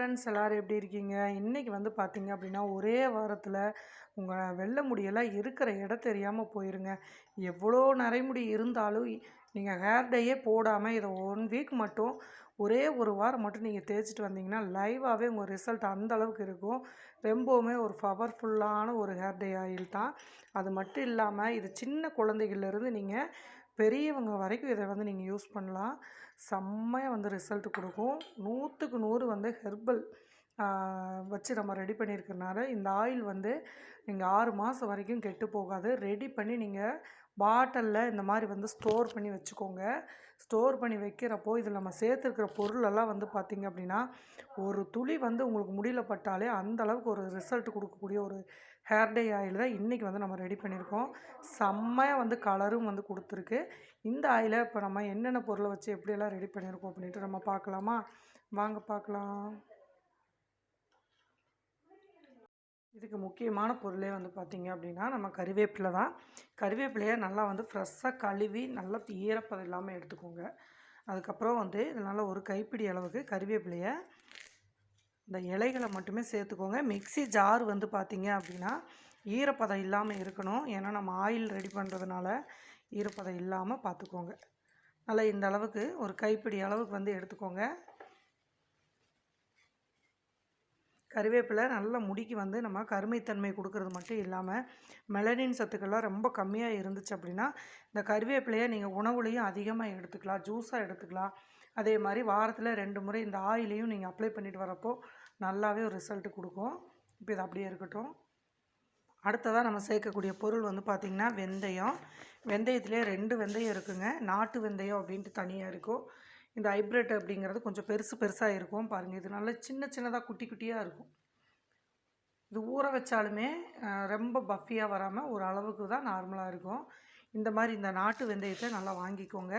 Friends எல்லோரும் எப்படி இருக்கீங்க? இன்றைக்கி வந்து பார்த்தீங்க அப்படின்னா ஒரே வாரத்தில் உங்கள் வெள்ள முடியெல்லாம் இருக்கிற இடம் தெரியாமல் போயிருங்க. எவ்வளோ நரைமுடி இருந்தாலும் நீங்கள் ஹேர் டேயே போடாமல் இதை ஒன் வீக் மட்டும் ஒரே ஒரு வாரம் மட்டும் நீங்கள் தேய்ச்சிட்டு வந்தீங்கன்னா லைவாகவே உங்கள் ரிசல்ட் அந்த அளவுக்கு இருக்கும். ரொம்பவுமே ஒரு பவர்ஃபுல்லான ஒரு ஹேர் டே ஆயில் தான். அது மட்டும் இல்லாமல் இது சின்ன குழந்தைகள்லேருந்து நீங்கள் பெரியவங்க வரைக்கும் இதை வந்து நீங்கள் யூஸ் பண்ணலாம். செம்மையாக வந்து ரிசல்ட் கொடுக்கும். நூற்றுக்கு நூறு வந்து ஹெர்பல் வச்சு நம்ம ரெடி பண்ணியிருக்கறனால இந்த ஆயில் வந்து நீங்கள் ஆறு மாதம் வரைக்கும் கெட்டு போகாது. ரெடி பண்ணி நீங்கள் பாட்டிலில் இந்த மாதிரி வந்து ஸ்டோர் பண்ணி வச்சுக்கோங்க. ஸ்டோர் பண்ணி வைக்கிறப்போ இதில் நம்ம சேர்த்துருக்கிற பொருளெல்லாம் வந்து பார்த்திங்க அப்படின்னா ஒரு துளி வந்து உங்களுக்கு முடியல பட்டாலே அந்தளவுக்கு ஒரு ரிசல்ட் கொடுக்கக்கூடிய ஒரு ஹேர் டே ஆயில் தான் இன்றைக்கி வந்து நம்ம ரெடி பண்ணியிருக்கோம். செம்மையாக வந்து கலரும் வந்து கொடுத்துருக்கு. இந்த ஆயிலை இப்போ நம்ம என்னென்ன பொருளை வச்சு எப்படியெல்லாம் ரெடி பண்ணியிருக்கோம் அப்படின்ட்டு நம்ம பார்க்கலாமா? வாங்க பார்க்கலாம். இதுக்கு முக்கியமான பொருளே வந்து பார்த்திங்க அப்படின்னா நம்ம கறிவேப்பிலை தான். கறிவேப்பிலையை நல்லா வந்து ஃப்ரெஷ்ஷாக கழுவி நல்லா ஈரப்பதம் இல்லாமல் எடுத்துக்கோங்க. அதுக்கப்புறம் வந்து இதனால் ஒரு கைப்பிடி அளவுக்கு கறிவேப்பிலையை இந்த இலைகளை மட்டுமே சேர்த்துக்கோங்க. மிக்சி ஜார் வந்து பார்த்திங்க அப்படின்னா ஈரப்பதம் இல்லாமல் இருக்கணும். ஏன்னா நம்ம ஆயில் ரெடி பண்ணுறதுனால ஈரப்பதம் இல்லாமல் பார்த்துக்கோங்க. நல்லா இந்த அளவுக்கு ஒரு கைப்பிடி அளவுக்கு வந்து எடுத்துக்கோங்க. கருவேப்பிலை நல்ல முடிக்கு வந்து நம்ம கருமைத்தன்மை கொடுக்கறது மட்டும் இல்லாமல் மெலனின் சத்துக்கள்லாம் ரொம்ப கம்மியாக இருந்துச்சு அப்படின்னா இந்த கருவேப்பிலையை நீங்கள் உணவுலையும் அதிகமாக எடுத்துக்கலாம். ஜூஸாக எடுத்துக்கலாம். அதே மாதிரி வாரத்தில் ரெண்டு முறை இந்த ஆயிலையும் நீங்கள் அப்ளை பண்ணிட்டு வரப்போ நல்லாவே ஒரு ரிசல்ட்டு கொடுக்கும். இப்போ இது அப்படியே இருக்கட்டும். அடுத்ததாக நம்ம சேர்க்கக்கூடிய பொருள் வந்து பார்த்திங்கன்னா வெந்தயம். வெந்தயத்துலேயே ரெண்டு வெந்தயம் இருக்குங்க. நாட்டு வெந்தயம் அப்படின்ட்டு தனியாக இருக்கும். இந்த ஹைப்ரிட் அப்படிங்கிறது கொஞ்சம் பெருசு பெருசாக இருக்கும். பாருங்கள் இது நல்லா சின்ன சின்னதாக குட்டி குட்டியாக இருக்கும். இது ஊற வச்சாலுமே ரொம்ப பஃபியாக வராமல் ஒரு அளவுக்கு தான் நார்மலாக இருக்கும். இந்த மாதிரி இந்த நாட்டு வெந்தயத்தை நல்லா வாங்கிக்கோங்க.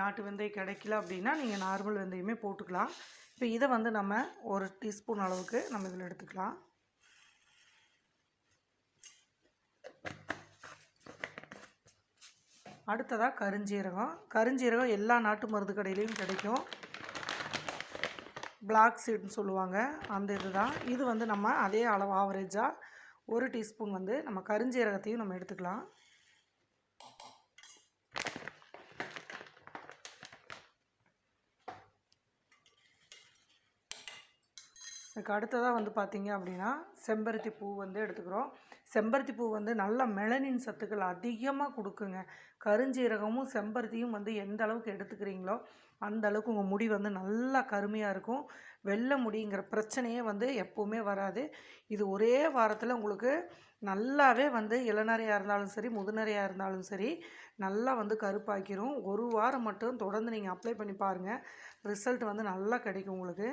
நாட்டு வெந்தயம் கிடைக்கல அப்படின்னா நீங்கள் நார்மல் வெந்தயமே போட்டுக்கலாம். இப்போ இதை வந்து நம்ம ஒரு டீஸ்பூன் அளவுக்கு நம்ம இதில் எடுத்துக்கலாம். அடுத்ததாக கருஞ்சீரகம். கருஞ்சீரகம் எல்லா நாட்டு மருந்து கடையிலையும் கிடைக்கும். பிளாக் சீட்னு சொல்லுவாங்க. அந்த இது தான் இது வந்து நம்ம அதே அளவு ஆவரேஜாக ஒரு டீஸ்பூன் வந்து நம்ம கருஞ்சீரகத்தையும் நம்ம எடுத்துக்கலாம். இதுக்கு அடுத்ததாக வந்து பார்த்திங்க அப்படின்னா செம்பருத்தி பூ வந்து எடுத்துக்கிறோம். செம்பருத்தி பூ வந்து நல்ல மெலனின் சத்துக்கள் அதிகமாக கொடுக்குங்க. கருஞ்சீரகமும் செம்பருத்தியும் வந்து எந்த அளவுக்கு எடுத்துக்கிறீங்களோ அந்த அளவுக்கு உங்கள் முடி வந்து நல்லா கருமையாக இருக்கும். வெள்ளை முடிங்கிற பிரச்சனையே வந்து எப்போவுமே வராது. இது ஒரே வாரத்தில் உங்களுக்கு நல்லாவே வந்து இளநறையாக இருந்தாலும் சரி முதுநறையாக இருந்தாலும் சரி நல்லா வந்து கருப்பாக்கிரும். ஒரு வாரம் மட்டும் தொடர்ந்து நீங்கள் அப்ளை பண்ணி பாருங்கள் ரிசல்ட் வந்து நல்லா கிடைக்கும் உங்களுக்கு.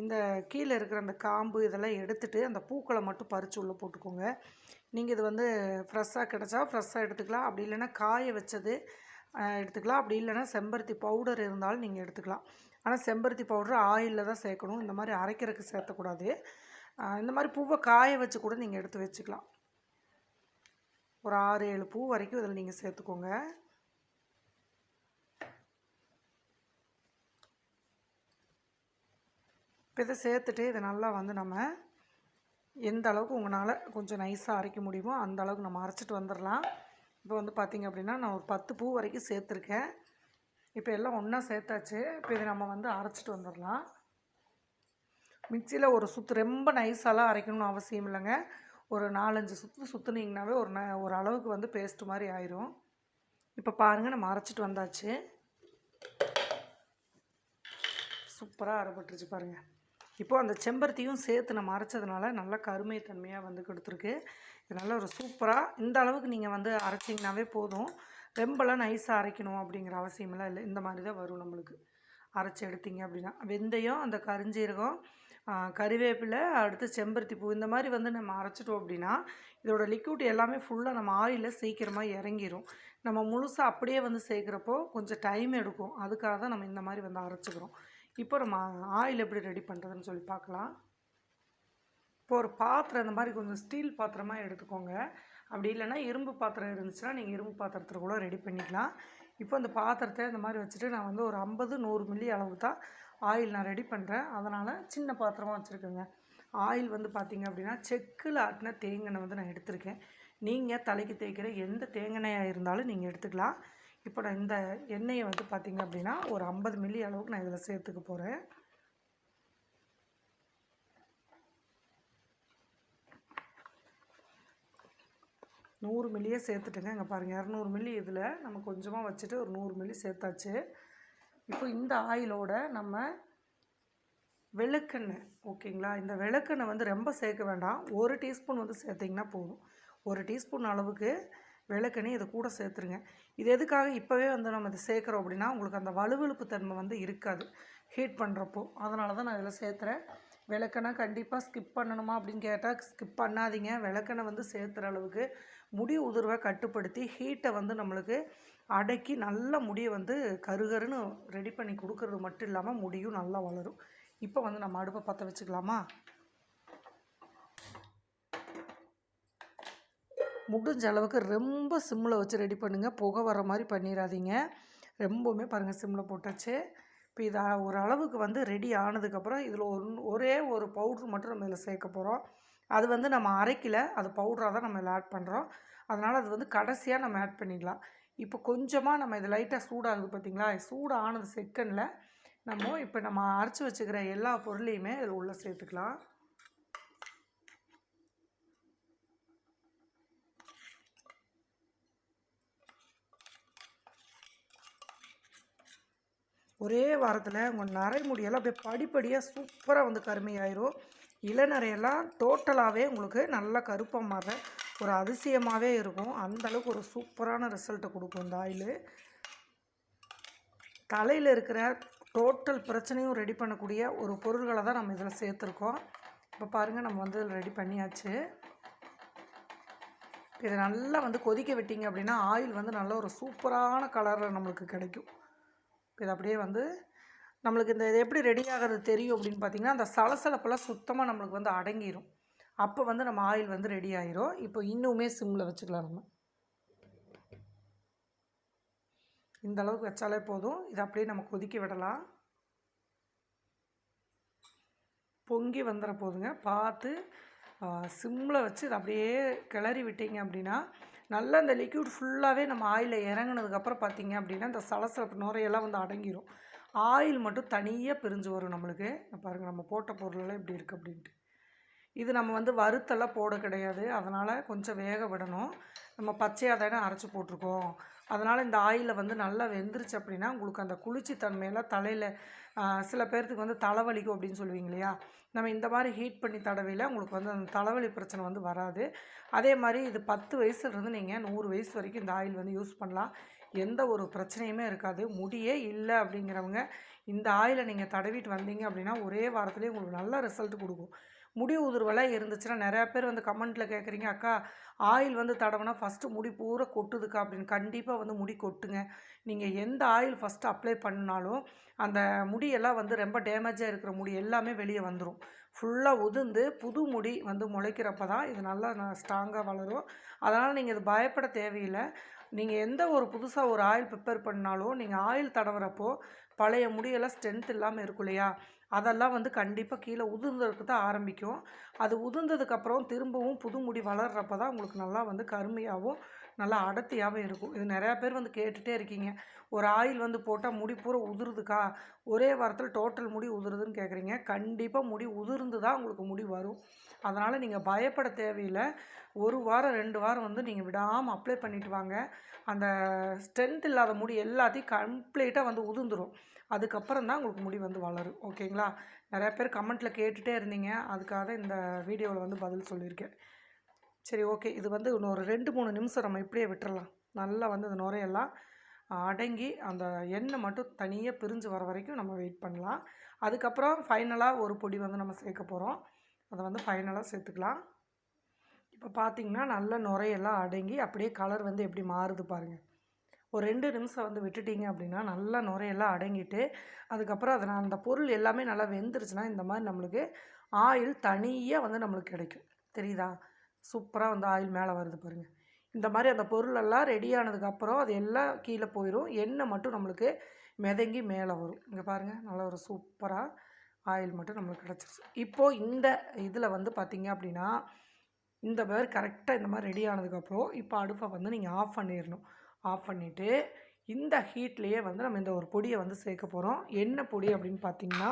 இந்த கீழே இருக்கிற அந்த காம்பு இதெல்லாம் எடுத்துகிட்டு அந்த பூக்களை மட்டும் பறித்து உள்ளே போட்டுக்கோங்க. நீங்கள் இது வந்து ஃப்ரெஷ்ஷாக கிடச்சா ஃப்ரெஷ்ஷாக எடுத்துக்கலாம். அப்படி இல்லைன்னா காய வச்சது எடுத்துக்கலாம். அப்படி இல்லைன்னா செம்பருத்தி பவுடர் இருந்தாலும் நீங்கள் எடுத்துக்கலாம். ஆனால் செம்பருத்தி பவுடர் ஆயிலில் தான் சேர்க்கணும். இந்த மாதிரி அரைக்கிறதுக்கு சேர்த்தக்கூடாது. இந்த மாதிரி பூவை காய வச்சு கூட நீங்கள் எடுத்து வச்சுக்கலாம். ஒரு ஆறு ஏழு பூ வரைக்கும் இதில் நீங்கள் சேர்த்துக்கோங்க. இப்போ இதை சேர்த்துட்டு இதை நல்லா வந்து நம்ம எந்த அளவுக்கு உங்களால் கொஞ்சம் நைஸாக அரைக்க முடியுமோ அந்த அளவுக்கு நம்ம அரைச்சிட்டு வந்துடலாம். இப்போ வந்து பார்த்திங்க அப்படின்னா நான் ஒரு பத்து பூ வரைக்கும் சேர்த்துருக்கேன். இப்போ எல்லாம் ஒன்றா சேர்த்தாச்சு. இப்போ இதை நம்ம வந்து அரைச்சிட்டு வந்துடலாம். மிக்சியில் ஒரு சுற்று ரொம்ப நைஸாலாம் அரைக்கணும்னு அவசியம் இல்லைங்க. ஒரு நாலஞ்சு சுற்று சுற்றுனீங்கனாவே ஒரு ந ஒரு அளவுக்கு வந்து பேஸ்ட் மாதிரி ஆயிரும். இப்போ பாருங்கள் நம்ம அரைச்சிட்டு வந்தாச்சு. சூப்பராக அரைப்பட்டுருச்சு பாருங்கள் இப்போது அந்த செம்பருத்தியும் சேர்த்து நம்ம அரைச்சதுனால நல்லா கருமை தன்மையாக வந்து கொடுத்துருக்கு. இது நல்ல ஒரு சூப்பராக இந்த அளவுக்கு நீங்கள் வந்து அரைச்சிங்கனாவே போதும். ரொம்பலாம் நைஸாக அரைக்கணும் அப்படிங்கிற அவசியமெல்லாம் இல்லை. இந்த மாதிரி தான் வரும் நம்மளுக்கு. அரைச்சி எடுத்தீங்க அப்படின்னா. வெந்தயம் அந்த கரிஞ்சீரகம் கறிவேப்பிலை அடுத்து செம்பருத்தி பூ இந்த மாதிரி வந்து நம்ம அரைச்சிட்டோம் அப்படின்னா இதோட லிக்விட் எல்லாமே ஃபுல்லாக நம்ம ஆயிலில் சீக்கிரமாக இறங்கிரும். நம்ம முழுசாக அப்படியே வந்து சேர்க்குறப்போ கொஞ்சம் டைம் எடுக்கும். அதுக்காக தான் நம்ம இந்த மாதிரி வந்து அரைச்சிக்கிறோம். இப்போ நம்ம ஆயில் எப்படி ரெடி பண்ணுறதுன்னு சொல்லி பார்க்கலாம். இப்போ ஒரு பாத்திரம் இந்த மாதிரி கொஞ்சம் ஸ்டீல் பாத்திரமாக எடுத்துக்கோங்க. அப்படி இல்லைன்னா இரும்பு பாத்திரம் இருந்துச்சுன்னா நீங்கள் இரும்பு பாத்திரத்தில் கூட ரெடி பண்ணிக்கலாம். இப்போ அந்த பாத்திரத்தை இந்த மாதிரி வச்சுட்டு நான் வந்து ஒரு ஐம்பது நூறு மில்லி அளவு தான் ஆயில் நான் ரெடி பண்ணுறேன் அதனால் சின்ன பாத்திரமாக வச்சுருக்கேங்க. ஆயில் வந்து பார்த்திங்க அப்படின்னா செக்கில் ஆட்டின தேங்காய் வந்து நான் எடுத்திருக்கேன். நீங்கள் தலைக்கு தேய்க்கிற எந்த தேங்காயாக இருந்தாலும் நீங்கள் எடுத்துக்கலாம். இப்போ நான் இந்த எண்ணெயை வந்து பார்த்திங்க அப்படின்னா ஒரு ஐம்பது மில்லி அளவுக்கு நான் இதில் சேர்த்துக்க போகிறேன் நூறு மில்லியே சேர்த்துட்டுங்க. இங்கே பாருங்கள் இரநூறு மில்லி இதில் நம்ம கொஞ்சமாக வச்சுட்டு ஒரு நூறு மில்லி சேர்த்தாச்சு. இப்போ இந்த ஆயிலோட நம்ம விளக்கெண்ணெய் ஓகேங்களா? இந்த விளக்கெண்ணெய் வந்து ரொம்ப சேர்க்க வேண்டாம். ஒரு டீஸ்பூன் வந்து சேர்த்திங்கன்னா போதும். ஒரு டீஸ்பூன் அளவுக்கு விளக்கணி இதை கூட சேர்த்துருங்க. இது எதுக்காக இப்போவே வந்து நம்ம இதை சேர்க்குறோம் அப்படின்னா உங்களுக்கு அந்த வலுவழுப்பு தன்மை வந்து இருக்காது. ஹீட் பண்ணுறப்போ அதனால தான் நான் இதில் சேர்த்துறேன். விளக்கணை கண்டிப்பாக ஸ்கிப் பண்ணணுமா அப்படின்னு கேட்டால் ஸ்கிப் பண்ணாதீங்க. விளக்கணை வந்து சேர்த்துற அளவுக்கு முடி உதிர்வை கட்டுப்படுத்தி ஹீட்டை வந்து நம்மளுக்கு அடக்கி நல்ல முடியை வந்து கருகருன்னு ரெடி பண்ணி கொடுக்கறது மட்டும் இல்லாமல் முடியும் நல்லா வளரும். இப்போ வந்து நம்ம அடுப்பை பற்ற வச்சுக்கலாமா? முடிஞ்ச அளவுக்கு ரொம்ப சிம்மில் வச்சு ரெடி பண்ணுங்கள் புகை வர மாதிரி பண்ணிடாதீங்க ரொம்பவுமே பாருங்கள் சிம்மில் போட்டாச்சு. இப்போ இது ஒரு அளவுக்கு வந்து ரெடி ஆனதுக்கப்புறம் இதில் ஒரு ஒரே ஒரு பவுட்ரு மட்டும் நம்ம இதில் சேர்க்க போகிறோம் அது வந்து நம்ம அரைக்கல. அது பவுட்ராக தான் நம்ம இதில் ஆட் பண்ணுறோம் அதனால் அது வந்து கடைசியாக நம்ம ஆட் பண்ணிக்கலாம் இப்போ கொஞ்சமாக நம்ம இது லைட்டாக சூடாகுது பார்த்திங்களா சூடு ஆனது செகண்டில் நம்ம இப்போ நம்ம அரைச்சி வச்சுக்கிற எல்லா பொருளையுமே இதில் உள்ளே சேர்த்துக்கலாம். ஒரே வாரத்தில் உங்கள் நரைமுடியெல்லாம் அப்படியே படிப்படியாக சூப்பராக வந்து கருமையாயிரும். இளநரையெல்லாம் டோட்டலாகவே உங்களுக்கு நல்லா கருப்பாக மாற ஒரு அதிசயமாகவே இருக்கும். அந்தளவுக்கு ஒரு சூப்பரான ரிசல்ட்டை கொடுக்கும் இந்த ஆயில். தலையில் இருக்கிற டோட்டல் பிரச்சனையும் ரெடி பண்ணக்கூடிய ஒரு பொருள்களை தான் நம்ம இதில் சேர்த்துருக்கோம். இப்போ பாருங்கள் நம்ம வந்து ரெடி பண்ணியாச்சு. இதை நல்லா வந்து கொதிக்க விட்டீங்க அப்படின்னா ஆயில் வந்து நல்ல ஒரு சூப்பரான கலரில் நம்மளுக்கு கிடைக்கும். இப்போ இது அப்படியே வந்து நம்மளுக்கு இந்த இது எப்படி ரெடி ஆகிறது தெரியும் அப்படின்னு பார்த்தீங்கன்னா அந்த சலசலப்பெல்லாம் சுத்தமாக நம்மளுக்கு வந்து அடங்கிடும் அப்போ வந்து நம்ம ஆயில் வந்து ரெடி ஆயிரும். இப்போ இன்னுமே சிம்மில் வச்சுக்கலாம் நம்ம. இந்த அளவுக்கு வச்சாலே போதும். இதை அப்படியே நம்ம கொதிக்க விடலாம். பொங்கி வந்துட போதுங்க. பார்த்து சிம்மில் வச்சு இதை அப்படியே கிளறி விட்டீங்க அப்படின்னா நல்லா அந்த லிக்யூட் ஃபுல்லாகவே நம்ம ஆயிலில் இறங்கினதுக்கப்புறம் பார்த்தீங்க அப்படின்னா இந்த சலசலப்பு நுரையெல்லாம் வந்து அடங்கிடும் ஆயில் மட்டும் தனியாக பிரிஞ்சு வரும் நம்மளுக்கு. பாருங்கள் நம்ம போட்ட பொருளெல்லாம் இப்படி இருக்குது அப்படின்ட்டு. இது நம்ம வந்து வறுத்தெல்லாம் போட கிடையாது. அதனால் கொஞ்சம் வேக விடணும். நம்ம பச்சையாக தானே அரைச்சி போட்டிருக்கோம். அதனால் இந்த ஆயிலில் வந்து நல்லா வெந்துருச்சு அப்படின்னா உங்களுக்கு அந்த குளிர்ச்சி தன்மையெல்லாம் தலையில் சில பேர்த்துக்கு வந்து தலைவலிக்கும் அப்படின்னு சொல்லுவீங்க இல்லையா? நம்ம இந்த மாதிரி ஹீட் பண்ணி தடவையில் உங்களுக்கு வந்து அந்த தலைவலி பிரச்சனை வந்து வராது. அதே மாதிரி இது பத்து வயசுலேருந்து நீங்கள் நூறு வயசு வரைக்கும் இந்த ஆயில் வந்து யூஸ் பண்ணலாம். எந்த ஒரு பிரச்சனையுமே இருக்காது. முடியே இல்லை அப்படிங்கிறவங்க இந்த ஆயிலை நீங்கள் தடவிட்டு வந்தீங்க அப்படின்னா ஒரே வாரத்துலேயே உங்களுக்கு நல்ல ரிசல்ட் கொடுக்கும். முடி உதிர்வெல்லாம் இருந்துச்சுன்னா நிறையா பேர் வந்து கமெண்ட்டில் கேட்குறீங்க அக்கா ஆயில் வந்து தடவினா ஃபஸ்ட்டு முடி பூரா கொட்டுதுக்கா? அப்படின்னு. கண்டிப்பாக வந்து முடி கொட்டுங்க. நீங்கள் எந்த ஆயில் ஃபஸ்ட்டு அப்ளை பண்ணாலும் அந்த முடியெல்லாம் வந்து ரொம்ப டேமேஜாக இருக்கிற முடி எல்லாமே வெளியே வந்துடும் ஃபுல்லாக உதிர்ந்து புது முடி வந்து முளைக்கிறப்ப தான் இது நல்லா ஸ்ட்ராங்காக வளரும். அதனால் நீங்கள் இது பயப்பட தேவையில்லை. நீங்கள் எந்த ஒரு புதுசாக ஒரு ஆயில் ப்ரிப்பேர் பண்ணாலும் நீங்கள் ஆயில் தடவுறப்போ பழைய முடியெல்லாம் ஸ்ட்ரென்த் இல்லாமல் இருக்கும் இல்லையா? அதெல்லாம் வந்து கண்டிப்பாக கீழே உதிர்ந்ததுக்கு தான் ஆரம்பிக்கும். அது உதிர்ந்ததுக்கப்புறம் திரும்பவும் புது முடி வளர்கிறப்ப தான் உங்களுக்கு நல்லா வந்து கருமையாகவும் நல்லா அடர்த்தியாகவும் இருக்கும். இது நிறையா பேர் வந்து கேட்டுகிட்டே இருக்கீங்க. ஒரு ஆயில் வந்து போட்டால் முடி பூரா உதிருதுக்கா? ஒரே வாரத்தில் டோட்டல் முடி உதிருதுன்னு கேட்குறீங்க கண்டிப்பாக முடி உதிர்ந்து தான் உங்களுக்கு முடி வரும். அதனால் நீங்கள் பயப்பட தேவையில்லை. ஒரு வாரம் ரெண்டு வாரம் வந்து நீங்கள் விடாமல் அப்ளை பண்ணிவிட்டு வாங்க. அந்த ஸ்ட்ரென்த் இல்லாத முடி எல்லாத்தையும் கம்ப்ளீட்டாக வந்து உதிர்ந்துடும் அதுக்கப்புறம் தான் உங்களுக்கு முடி வந்து வளரும். ஓகேங்களா? நிறையா பேர் கமெண்ட்டில் கேட்டுகிட்டே இருந்தீங்க. அதுக்காக இந்த வீடியோவில் வந்து பதில் சொல்லியிருக்கேன். சரி ஓகே. இது வந்து இன்னொரு ரெண்டு மூணு நிமிஷம் நம்ம இப்படியே விட்டுறலாம். நல்லா வந்து அந்த நுரையெல்லாம் அடங்கி அந்த எண்ணெய் மட்டும் தனியாக பிரிஞ்சு வர வரைக்கும் நம்ம வெயிட் பண்ணலாம். அதுக்கப்புறம் ஃபைனலாக ஒரு பொடி வந்து நம்ம சேர்க்க போகிறோம் அதை வந்து ஃபைனலாக சேர்த்துக்கலாம். இப்போ பார்த்திங்கன்னா நல்ல நுரையெல்லாம் அடங்கி அப்படியே கலர் வந்து எப்படி மாறுது பாருங்கள் ஒரு ரெண்டு நிமிஷம் வந்து விட்டுட்டிங்க அப்படின்னா நல்லா நுரையெல்லாம் அடங்கிட்டு அதுக்கப்புறம் அதை அந்த பொருள் எல்லாமே நல்லா வெந்துருச்சுன்னா இந்த மாதிரி நம்மளுக்கு ஆயில் தனியாக வந்து நம்மளுக்கு கிடைக்கும். தெரியுதா? சூப்பராக வந்து ஆயில் மேலே வருது பாருங்கள் இந்த மாதிரி அந்த பொருளெல்லாம் ரெடி ஆனதுக்கப்புறம் அது எல்லாம் கீழே போயிடும் எண்ணெய் மட்டும் நம்மளுக்கு மிதங்கி மேலே வரும். இங்கே பாருங்கள் நல்ல ஒரு சூப்பராக ஆயில் மட்டும் நம்மளுக்கு கிடச்சிருச்சு. இப்போது இந்த இதில் வந்து பார்த்திங்க அப்படின்னா இந்த மாதிரி கரெக்டாக இந்த மாதிரி ரெடி ஆனதுக்கப்புறம் இப்போ அடுப்பை வந்து நீங்கள் ஆஃப் பண்ணிடணும். ஆஃப் பண்ணிவிட்டு இந்த ஹீட்லேயே வந்து நம்ம இந்த ஒரு பொடியை வந்து சேர்க்க போகிறோம் என்ன பொடி அப்படின்னு பார்த்தீங்கன்னா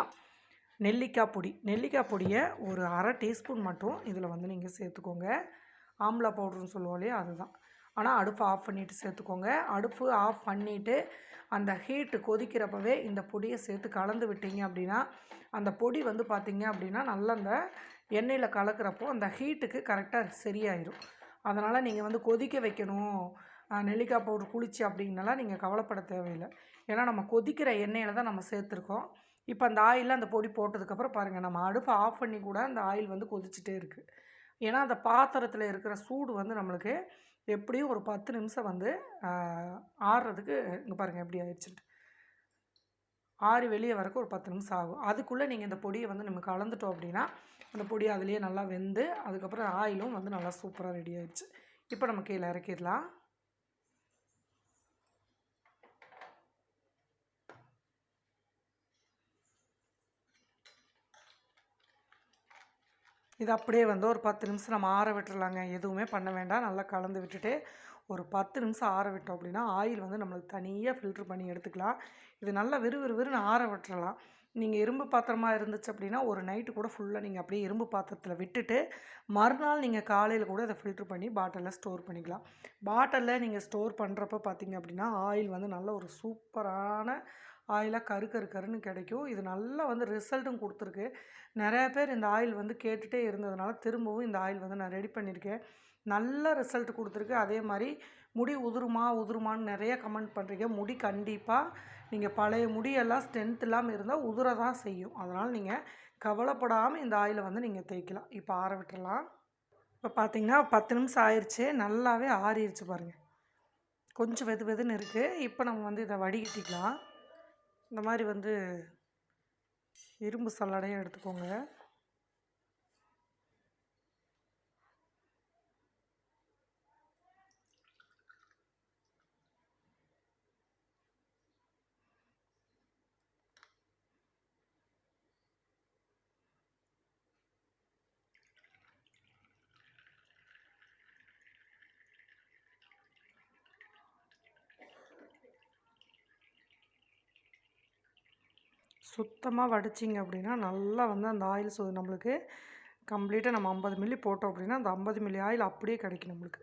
நெல்லிக்காய் பொடி. நெல்லிக்காய் பொடியை ஒரு அரை டீஸ்பூன் மட்டும் இதில் வந்து நீங்கள் சேர்த்துக்கோங்க. ஆம்லா பவுடர்னு சொல்லுவோம் இல்லையா அதுதான். ஆனால் அடுப்பை ஆஃப் பண்ணிவிட்டு சேர்த்துக்கோங்க. அடுப்பு ஆஃப் பண்ணிவிட்டு அந்த ஹீட்டு கொதிக்கிறப்பவே இந்த பொடியை சேர்த்து கலந்து விட்டீங்க அப்படின்னா அந்த பொடி வந்து பார்த்திங்க அப்படின்னா நல்லா அந்த எண்ணெயில் கலக்கிறப்போ அந்த ஹீட்டுக்கு கரெக்டாக சரியாயிடும் அதனால் நீங்கள் வந்து கொதிக்க வைக்கணும். நெல்லிக்காய் பவுடர் குளிச்சு அப்படின்னலாம் நீங்கள் கவலைப்பட தேவையில்லை. ஏன்னா நம்ம கொதிக்கிற எண்ணெயில் தான் நம்ம சேர்த்துருக்கோம். இப்போ அந்த ஆயிலில் அந்த பொடி போட்டதுக்கப்புறம் பாருங்கள் நம்ம அடுப்பை ஆஃப் பண்ணி கூட அந்த ஆயில் வந்து கொதிச்சுட்டே இருக்குது ஏன்னா அந்த பாத்திரத்தில் இருக்கிற சூடு வந்து நம்மளுக்கு எப்படியும் ஒரு பத்து நிமிஷம் வந்து ஆறுறதுக்கு இங்கே பாருங்கள் எப்படி ஆயிடுச்சுட்டு ஆறி வெளியே வரக்கு ஒரு பத்து நிமிஷம் ஆகும். அதுக்குள்ளே நீங்கள் இந்த பொடியை வந்து நம்ம கலந்துட்டோம் அப்படின்னா அந்த பொடி அதுலேயே நல்லா வெந்து அதுக்கப்புறம் ஆயிலும் வந்து நல்லா சூப்பராக ரெடி ஆயிடுச்சு. இப்போ நம்ம கீழே இறக்கிடலாம். இது அப்படியே வந்து ஒரு பத்து நிமிஷம் நம்ம ஆற விட்டுறலாங்க. எதுவுமே பண்ண வேண்டாம். நல்லா கலந்து விட்டுட்டு ஒரு பத்து நிமிஷம் ஆற விட்டோம் அப்படின்னா ஆயில் வந்து நம்மளுக்கு தனியாக ஃபில்ட்ரு பண்ணி எடுத்துக்கலாம். இது நல்லா விறு விறு ஆற விட்டுறலாம். நீங்கள் இரும்பு பாத்திரமாக இருந்துச்சு அப்படின்னா ஒரு நைட்டு கூட ஃபுல்லாக நீங்கள் அப்படியே இரும்பு பாத்திரத்தில் விட்டுட்டு மறுநாள் நீங்கள் காலையில் கூட அதை ஃபில்ட்ரு பண்ணி பாட்டிலில் ஸ்டோர் பண்ணிக்கலாம். பாட்டிலில் நீங்கள் ஸ்டோர் பண்ணுறப்ப பார்த்தீங்க அப்படின்னா ஆயில் வந்து நல்ல ஒரு சூப்பரான ஆயிலாக கரு கரு கருன்னு கிடைக்கும். இது நல்லா வந்து ரிசல்ட்டும் கொடுத்துருக்கு. நிறைய பேர் இந்த ஆயில் வந்து கேட்டுகிட்டே இருந்ததுனால திரும்பவும் இந்த ஆயில் வந்து நான் ரெடி பண்ணியிருக்கேன். நல்ல ரிசல்ட் கொடுத்துருக்கு. அதே மாதிரி முடி உதிருமா உதிருமான்னு நிறைய கமெண்ட் பண்ணுறீங்க முடி கண்டிப்பாக நீங்கள் பழைய முடியெல்லாம் ஸ்ட்ரென்த் இல்லாமல் இருந்தால் உதிர தான் செய்யும். அதனால் நீங்கள் கவலைப்படாமல் இந்த ஆயிலை வந்து நீங்கள் தேய்க்கலாம். இப்போ ஆற விட்டுறலாம் இப்போ பார்த்தீங்கன்னா பத்து நிமிஷம் ஆயிடுச்சு நல்லாவே ஆறிடுச்சு பாருங்கள் கொஞ்சம் வெது வெதுன்னு இருக்குது இப்போ நம்ம வந்து இதை வடிகட்டிக்கலாம். இந்த மாதிரி வந்து இரும்பு சல்லடையும் எடுத்துக்கோங்க. சுத்தமாக வடிச்சிங்க அப்படின்னா நல்லா வந்து அந்த ஆயில் சோ நம்மளுக்கு கம்ப்ளீட்டாக நம்ம ஐம்பது மில்லி போட்டோம் அப்படின்னா அந்த ஐம்பது மில்லி ஆயில் அப்படியே கிடைக்கும் நம்மளுக்கு.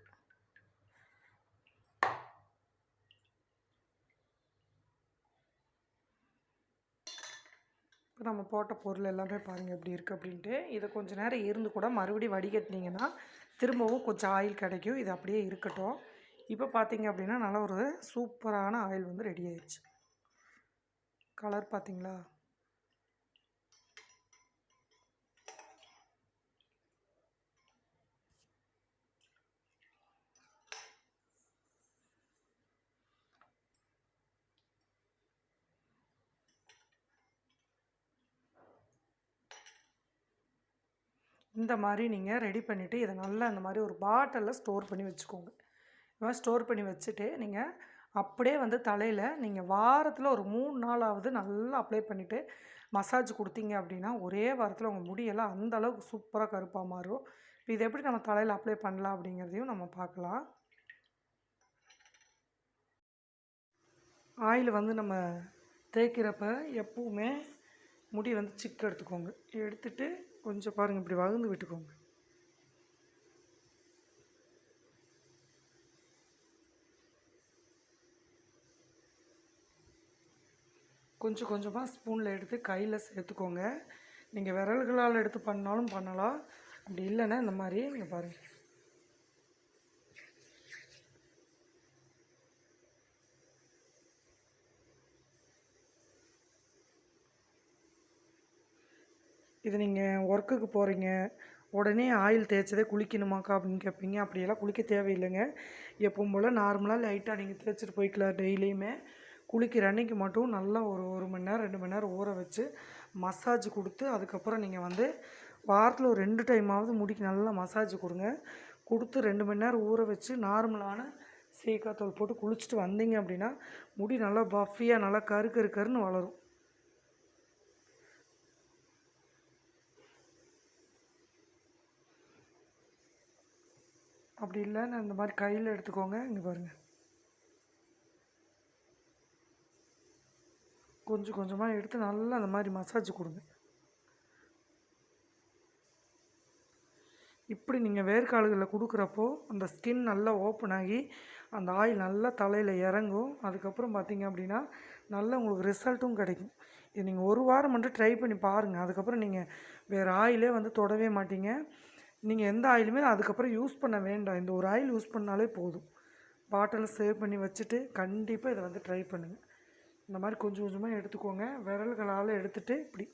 இப்போ நம்ம போட்ட பொருள் எல்லாமே பாருங்கள் எப்படி இருக்குது அப்படின்ட்டு. இதை கொஞ்சம் நேரம் இருந்து கூட மறுபடியும் வடிகட்டினீங்கன்னா திரும்பவும் கொஞ்சம் ஆயில் கிடைக்கும். இது அப்படியே இருக்கட்டும். இப்போ பார்த்தீங்க அப்படின்னா நல்லா ஒரு சூப்பரான ஆயில் வந்து ரெடி ஆயிடுச்சு. கலர் பார்த்தீங்களா? இந்த மாதிரி நீங்கள் ரெடி பண்ணிவிட்டு இதை நல்லா இந்த மாதிரி ஒரு பாட்டிலில் ஸ்டோர் பண்ணி வச்சுக்கோங்க. இந்த மாதிரி ஸ்டோர் பண்ணி வச்சுட்டு நீங்கள் அப்படியே வந்து தலையில் நீங்கள் வாரத்தில் ஒரு மூணு நாளாவது நல்லா அப்ளை பண்ணிவிட்டு மசாஜ் கொடுத்தீங்க அப்படின்னா ஒரே வாரத்தில் உங்கள் முடியெல்லாம் அந்தளவுக்கு சூப்பராக கருப்பாக மாறும். இப்போ இதை எப்படி நம்ம தலையில் அப்ளை பண்ணலாம் அப்படிங்கிறதையும் நம்ம பார்க்கலாம். ஆயில் வந்து நம்ம தேய்க்கிறப்ப எப்பவுமே முடி வந்து சிக்கு எடுத்துக்கோங்க. எடுத்துகிட்டு கொஞ்சம் பாருங்கள் இப்படி வகுந்து விட்டுக்கோங்க. கொஞ்சம் கொஞ்சமாக ஸ்பூனில் எடுத்து கையில் சேர்த்துக்கோங்க. நீங்கள் விரல்களால் எடுத்து பண்ணாலும் பண்ணலாம். அப்படி இல்லைன்னா இந்த மாதிரி நீங்கள் பாருங்கள் இது நீங்கள் ஒர்க்குக்கு போகிறீங்க உடனே ஆயில் தேய்ச்சதே குளிக்கணுமாக்கா அப்படின்னு கேட்பீங்க அப்படியெல்லாம் குளிக்க தேவையில்லைங்க. எப்பவும் போல் நார்மலாக லைட்டாக நீங்கள் தேய்ச்சிட்டு போய்க்கலாம் டெய்லியுமே. குளிக்கிற அன்னைக்கு மட்டும் நல்லா ஒரு ஒரு மணி நேரம் ரெண்டு மணி நேரம் ஊற வச்சு மசாஜ் கொடுத்து அதுக்கப்புறம் நீங்கள் வந்து வாரத்தில் ஒரு ரெண்டு டைமாவது முடிக்கு நல்லா மசாஜ் கொடுங்க. கொடுத்து ரெண்டு மணி நேரம் ஊற வச்சு நார்மலான சீக்காத்தூள் போட்டு குளிச்சுட்டு வந்தீங்க அப்படின்னா முடி நல்லா பஃபியாக நல்லா கரு கரு கருன்னு வளரும். அப்படி இல்லைன்னா இந்த மாதிரி கையில் எடுத்துக்கோங்க. இங்கே பாருங்கள் கொஞ்சம் கொஞ்சமாக எடுத்து நல்லா அந்த மாதிரி மசாஜ் கொடுங்க. இப்படி நீங்கள் வேர்க்கால்களில் கொடுக்குறப்போ அந்த ஸ்கின் நல்லா ஓப்பன் ஆகி அந்த ஆயில் நல்லா தலையில் இறங்கும். அதுக்கப்புறம் பார்த்தீங்க அப்படின்னா நல்ல உங்களுக்கு ரிசல்ட்டும் கிடைக்கும். இது நீங்கள் ஒரு வாரம் மட்டும் ட்ரை பண்ணி பாருங்கள் அதுக்கப்புறம் நீங்கள் வேறு ஆயிலே வந்து தொடவே மாட்டீங்க. நீங்கள் எந்த ஆயிலுமே அதுக்கப்புறம் யூஸ் பண்ண வேண்டாம். இந்த ஒரு ஆயில் யூஸ் பண்ணாலே போதும். பாட்டிலை சேவ் பண்ணி வச்சுட்டு கண்டிப்பாக இதை வந்து ட்ரை பண்ணுங்கள் இந்த மாதிரி கொஞ்சம் கொஞ்சமாக எடுத்துக்கோங்க. விரல்களால் எடுத்துகிட்டு இப்படி.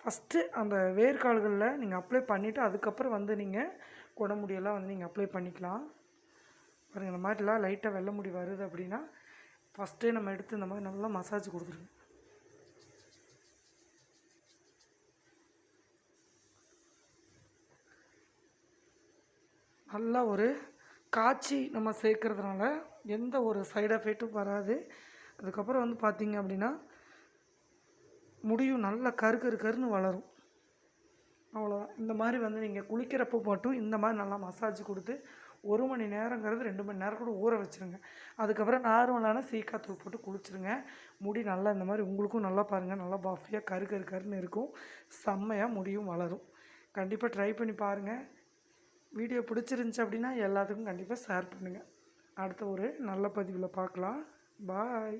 ஃபஸ்ட்டு அந்த வேர்க்கால்களில் நீங்கள் அப்ளை பண்ணிவிட்டு அதுக்கப்புறம் வந்து நீங்கள் குடமுடியெல்லாம் வந்து நீங்கள் அப்ளை பண்ணிக்கலாம். பாருங்கள் இந்த மாதிரிலாம் லைட்டாக வெள்ளை முடி வருது அப்படின்னா ஃபஸ்ட்டே நம்ம எடுத்து இந்த மாதிரி நல்லா மசாஜ் கொடுத்துருங்க. நல்லா ஒரு காய்ச்சி நம்ம சேர்க்குறதுனால எந்த ஒரு சைடு எஃபெக்ட்டும் வராது. அதுக்கப்புறம் வந்து பார்த்திங்க அப்படின்னா முடியும் நல்லா கரு கரு கருன்னு வளரும். அவ்வளோதான் இந்த மாதிரி வந்து நீங்கள் குளிக்கிறப்போ மட்டும் இந்த மாதிரி நல்லா மசாஜ் கொடுத்து ஒரு மணி நேரங்கிறது ரெண்டு மணி நேரம் கூட ஊற வச்சுருங்க. அதுக்கப்புறம் நார்மலான சீக்காத்தூள் போட்டு குளிச்சுருங்க. முடி நல்லா இந்த மாதிரி உங்களுக்கும் நல்லா பாருங்கள் நல்லா பஃபியாக கரு கரு கருன்னு இருக்கும். செம்மையாக முடியும் வளரும். கண்டிப்பாக ட்ரை பண்ணி பாருங்கள் வீடியோ பிடிச்சிருந்துச்சி அப்படின்னா எல்லாத்துக்கும் கண்டிப்பாக ஷேர் பண்ணுங்கள் அடுத்த ஒரு நல்ல பதிவில் பார்க்கலாம். பாய்.